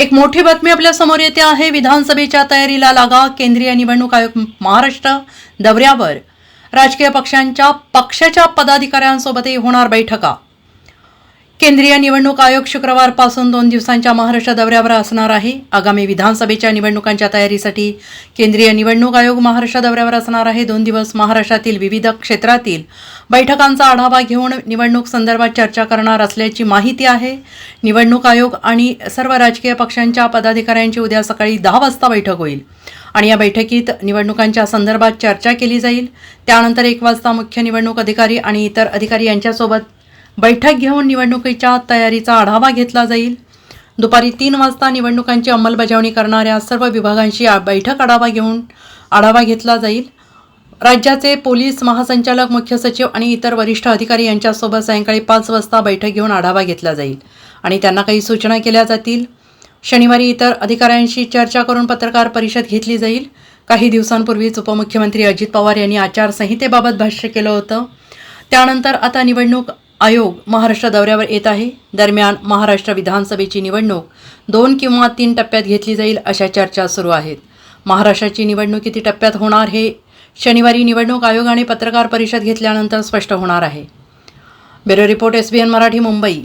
एक मोठी बातमी आपल्यासमोर येते आहे. विधानसभेच्या तयारीला लागा. केंद्रीय निवडणूक आयोग महाराष्ट्र दौऱ्यावर. राजकीय पक्षांच्या पक्षाच्या पदाधिकाऱ्यांसोबतही होणार बैठका. केंद्रीय निवडणूक आयोग शुक्रवारपासून दोन दिवसांच्या महाराष्ट्र दौऱ्यावर असणार आहे. आगामी विधानसभेच्या निवडणुकांच्या तयारीसाठी केंद्रीय निवडणूक आयोग महाराष्ट्र दौऱ्यावर असणार आहे. दोन दिवस महाराष्ट्रातील विविध क्षेत्रातील बैठकांचा आढावा घेऊन निवडणूक संदर्भात चर्चा करणार असल्याची माहिती आहे. निवडणूक आयोग आणि सर्व राजकीय पक्षांच्या पदाधिकाऱ्यांची उद्या सकाळी दहा वाजता बैठक होईल आणि या बैठकीत निवडणुकांच्या संदर्भात चर्चा केली जाईल. त्यानंतर एक वाजता मुख्य निवडणूक अधिकारी आणि इतर अधिकारी यांच्यासोबत बैठक घेऊन निवडणुकीच्या तयारीचा आढावा घेतला जाईल. दुपारी तीन वाजता निवडणुकांची अंमलबजावणी करणाऱ्या सर्व विभागांशी बैठक आढावा घेऊन आढावा घेतला जाईल. राज्याचे पोलीस महासंचालक मुख्य सचिव आणि इतर वरिष्ठ अधिकारी यांच्यासोबत सायंकाळी पाच वाजता बैठक घेऊन आढावा घेतला जाईल आणि त्यांना काही सूचना केल्या जातील. शनिवारी इतर अधिकाऱ्यांशी चर्चा करून पत्रकार परिषद घेतली जाईल. काही दिवसांपूर्वीच उपमुख्यमंत्री अजित पवार यांनी आचारसंहितेबाबत भाष्य केलं होतं. त्यानंतर आता निवडणूक आयोग महाराष्ट्र दौऱ्यावर येत आहे. दरम्यान महाराष्ट्र विधानसभेची निवडणूक दोन किंवा तीन टप्प्यात घेतली जाईल अशा चर्चा सुरू आहेत. महाराष्ट्राची निवडणूक किती टप्प्यात होणार हे शनिवारी निवडणूक आयोगाने पत्रकार परिषद घेतल्यानंतर स्पष्ट होणार आहे. Bureau report S B N Marathi Mumbai.